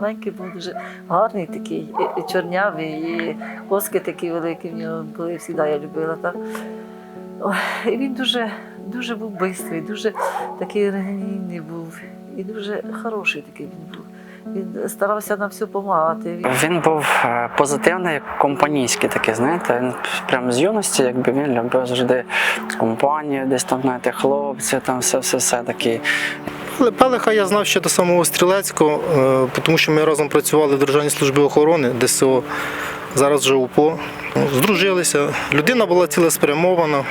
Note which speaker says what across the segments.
Speaker 1: маленький був дуже гарний такий, чорнявий, і коски такі великі в нього були, завжди я любила. Так. І він дуже, дуже був бистрий, дуже такий релігійний був, і дуже хороший такий він був. Він старався нам все допомагати. Він
Speaker 2: був е, позитивний, компанійський такий, знаєте. Він прямо з юності, якби він любив завжди компанію, десь там, знаєте, хлопці, там все, все, все такі.
Speaker 3: Але Пелеха я знав ще до самого Стрілецького, е, тому що ми разом працювали в Державній службі охорони, ДСО, зараз вже УПО. Ну, Здружилися. Людина була цілеспрямована,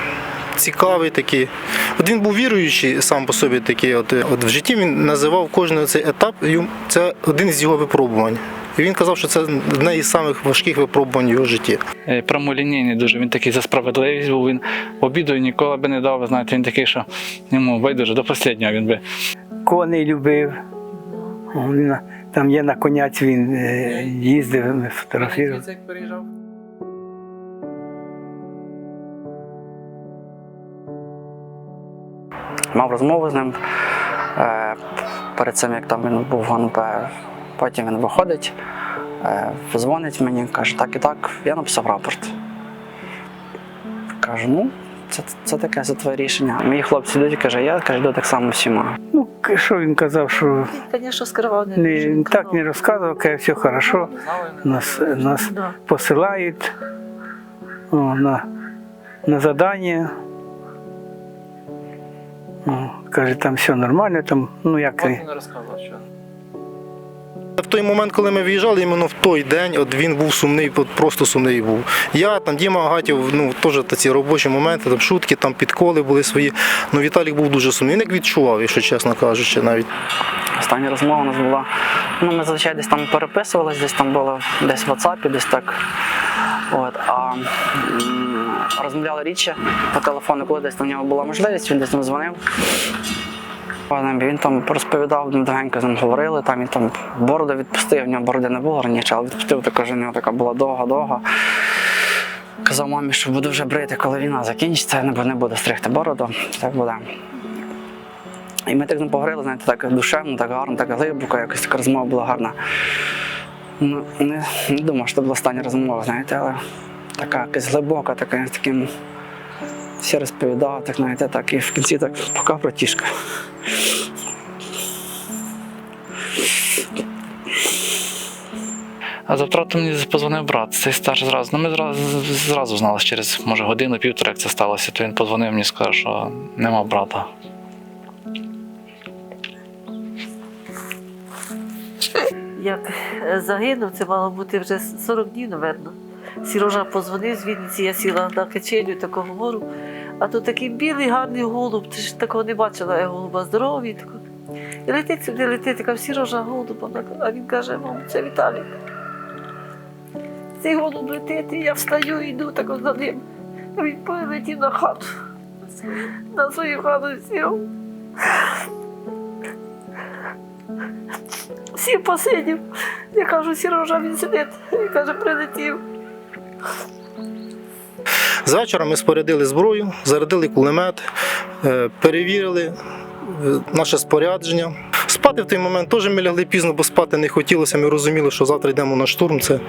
Speaker 3: цікавий такий. От він був віруючий сам по собі такий. От, от в житті він називав кожен цей етап, це один із його випробувань. І він казав, що це одне із самих важких випробувань його житті.
Speaker 4: Е, Прямолінійний дуже. Він такий за справедливість був. Він обіду ніколи би не дав. Знаєте, він такий, що йому байдуже до останнього він би.
Speaker 5: Коней любив. Там є на коняці, він е, їздив, фотографував.
Speaker 2: Мав розмову з ним е, перед цим, як там він був в ГНП. Потім він виходить, е, дзвонить мені, каже, так і так, я написав рапорт. Кажу, ну, це, це таке за твоє рішення. Мої хлопці йдуть, каже, я каже, йду так само всіма.
Speaker 5: Ну, що він казав, що
Speaker 1: Він, звісно, скривав не
Speaker 5: не, він так не розказував, каже, все хорошо, нас, нас
Speaker 1: Да.
Speaker 5: посилають о, на, на задання. О, каже, там все нормально, там, ну як. і-
Speaker 4: не розказував, що.
Speaker 3: В той момент, коли ми виїжджали, іменно в той день, от він був сумний, от просто сумний був. Я, там Діма Агатів, ну теж ці робочі моменти, там шутки, там підколи були свої. Ну Віталік був дуже сумний. Він як відчував, якщо чесно кажучи, навіть.
Speaker 2: Остання розмова у нас була. Ну, ми зазвичай десь там переписувалися, десь там було десь в WhatsApp, десь так. От, а розмовляли рідше по телефону, коли десь там в нього була можливість, він десь там дзвонив. Він там розповідав, довгенько з ним говорили, там він там бороду відпустив, в нього бороди не було раніше, але відпустив також, у нього така була довга-довга. Казав мамі, що буду вже брити, коли війна закінчиться, бу- не буду стригти бороду, так буде. І ми так не поговорили, знаєте, так душевно, так гарно, так глибоко, якось така розмова була гарна. Ну, не, не думав, що це була остання розмова, знаєте, але така якась глибока, така з таким. Всі розповідав, так знаєте, так і в кінці так пока братішка.
Speaker 4: А за втрату мені позвонив брат, цей старший зразу. Ну, ми зразу, зразу знали, через може годину, півтора, як це сталося, то він подзвонив мені і сказав, що нема брата.
Speaker 1: Як е, загинув, це мало бути вже 40 днів, напевно. Сірожа позвонив з Вінниці, я сіла на качелю, таку говорю. А тут такий білий гарний голуб, ти ж такого не бачила, я голуба здоровий. І летить сюди, летить, така сірожа голуба. А він каже, мам, це Віталій. Цей голуб летить, і я встаю йду так за ним. Він полетів на хату. На свою хату сів. Сів посидів. Я кажу, Сірожа, він сидить. Він каже, прилетів.
Speaker 3: З вечора ми спорядили зброю, зарядили кулемет, е, перевірили е, наше спорядження. Спати в той момент теж ми лягли пізно, бо спати не хотілося. Ми розуміли, що завтра йдемо на штурм. Це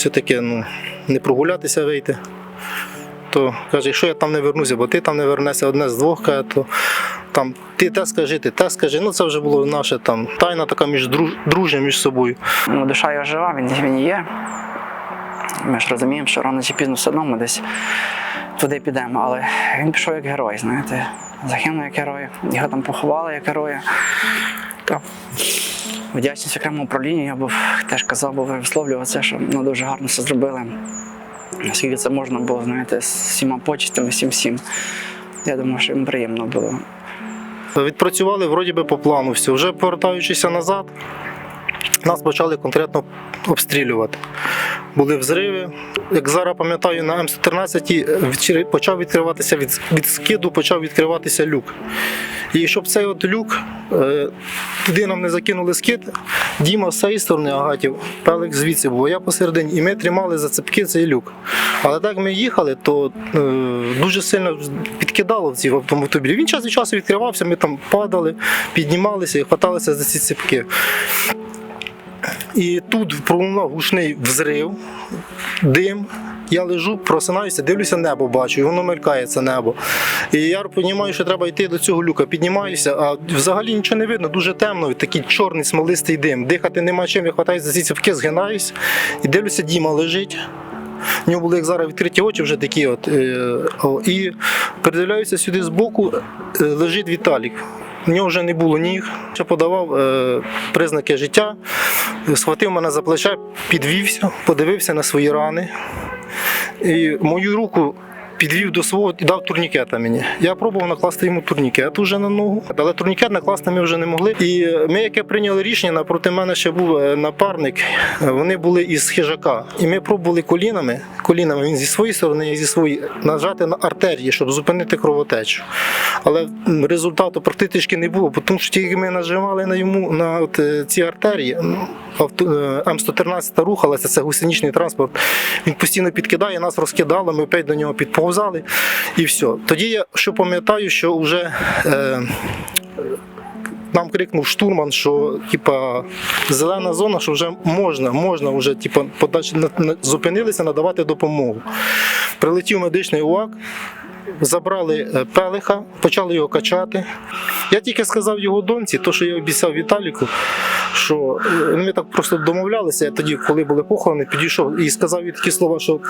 Speaker 3: все-таки ну, не прогулятися вийти. То каже, якщо я там не вернуся, бо ти там не вернешся одне з двох, каже, то там ти те скажи, ти те скажи. Ну це вже було наше там тайна така між друж- дружня між собою.
Speaker 2: Ну, душа його жива, він, він є. Ми ж розуміємо, що рано чи пізно все одно ми десь туди підемо. Але він пішов як герой, знаєте. Загинув як герой, його там поховали як героя. То вдячність окремому управлінню, я був теж казав, бо висловлював це, що ну, дуже гарно все зробили. Наскільки це можна було, знаєте, з всіма почестями, всім всім. Я думаю, що їм приємно було.
Speaker 3: Відпрацювали вроді би по плану все. Вже повертаючися назад, нас почали конкретно обстрілювати. Були взриви. Як зараз пам'ятаю, на М113 почав відкриватися від, від скиду, почав відкриватися люк. І щоб цей от люк, е, туди нам не закинули скид, Діма з цієї сторони Агатів, Пелик звідси був, я посередині, і ми тримали за цепки цей люк. Але так ми їхали, то е, дуже сильно підкидало в ці автомобілі. Він час від часу відкривався, ми там падали, піднімалися і хваталися за ці цепки. І тут пролунав гучний взрив, дим. Я лежу, просинаюся, дивлюся небо, бачу, і воно мелькає це небо. І я розумію, що треба йти до цього люка. Піднімаюся, а взагалі нічого не видно, дуже темно, такий чорний смолистий дим. Дихати нема чим, я хватаю за ці ціпки, згинаюсь і дивлюся, Діма лежить. У нього були як зараз відкриті очі вже такі. От, е, і передивляюся сюди збоку, е, лежить Віталік. У нього вже не було ніг. Ще подавав е, признаки життя, схватив мене за плече, підвівся, подивився на свої рани. І мою руку підвів до свого і дав турнікета мені. Я пробував накласти йому турнікет уже на ногу, але турнікет накласти ми вже не могли. І ми, яке прийняли рішення, напроти мене ще був е, напарник. е, Вони були із хижака. І ми пробували колінами, колінами він зі своєї сторони, я зі своєї, нажати на артерії, щоб зупинити кровотечу. Але результату практично не було, тому що тільки ми нажимали на йому на от, е, ці артерії. е, М113 рухалася, це гусеничний транспорт. Він постійно підкидає, нас розкидало, ми опять до нього підповзали і все. Тоді я що пам'ятаю, що вже е, нам крикнув штурман, що типа зелена зона, що вже можна, можна вже типа подальше зупинилися надавати допомогу. Прилетів медичний УАК, забрали е, пелиха, почали його качати. Я тільки сказав його доньці, то що я обіцяв Віталіку, що е, ми так просто домовлялися. Я тоді, коли були похорони, підійшов і сказав їй такі слова, що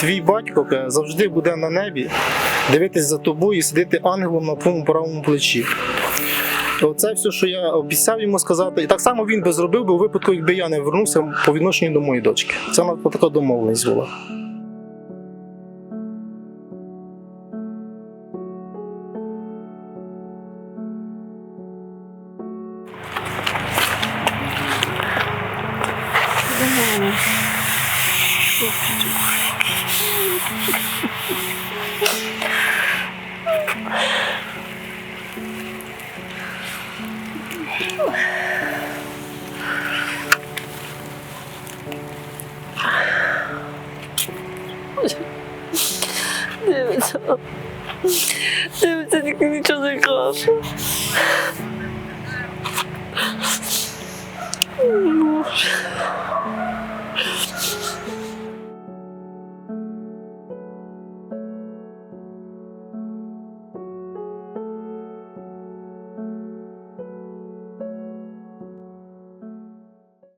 Speaker 3: твій батько завжди буде на небі, дивитись за тобою і сидіти ангелом на твоєму правому плечі. Оце все, що я обіцяв йому сказати. І так само він би зробив би у випадку, якби я не вернувся по відношенню до моєї дочки. Це у нас така домовленість була.
Speaker 1: Дивиться. Дивиться, тільки нічого не каже.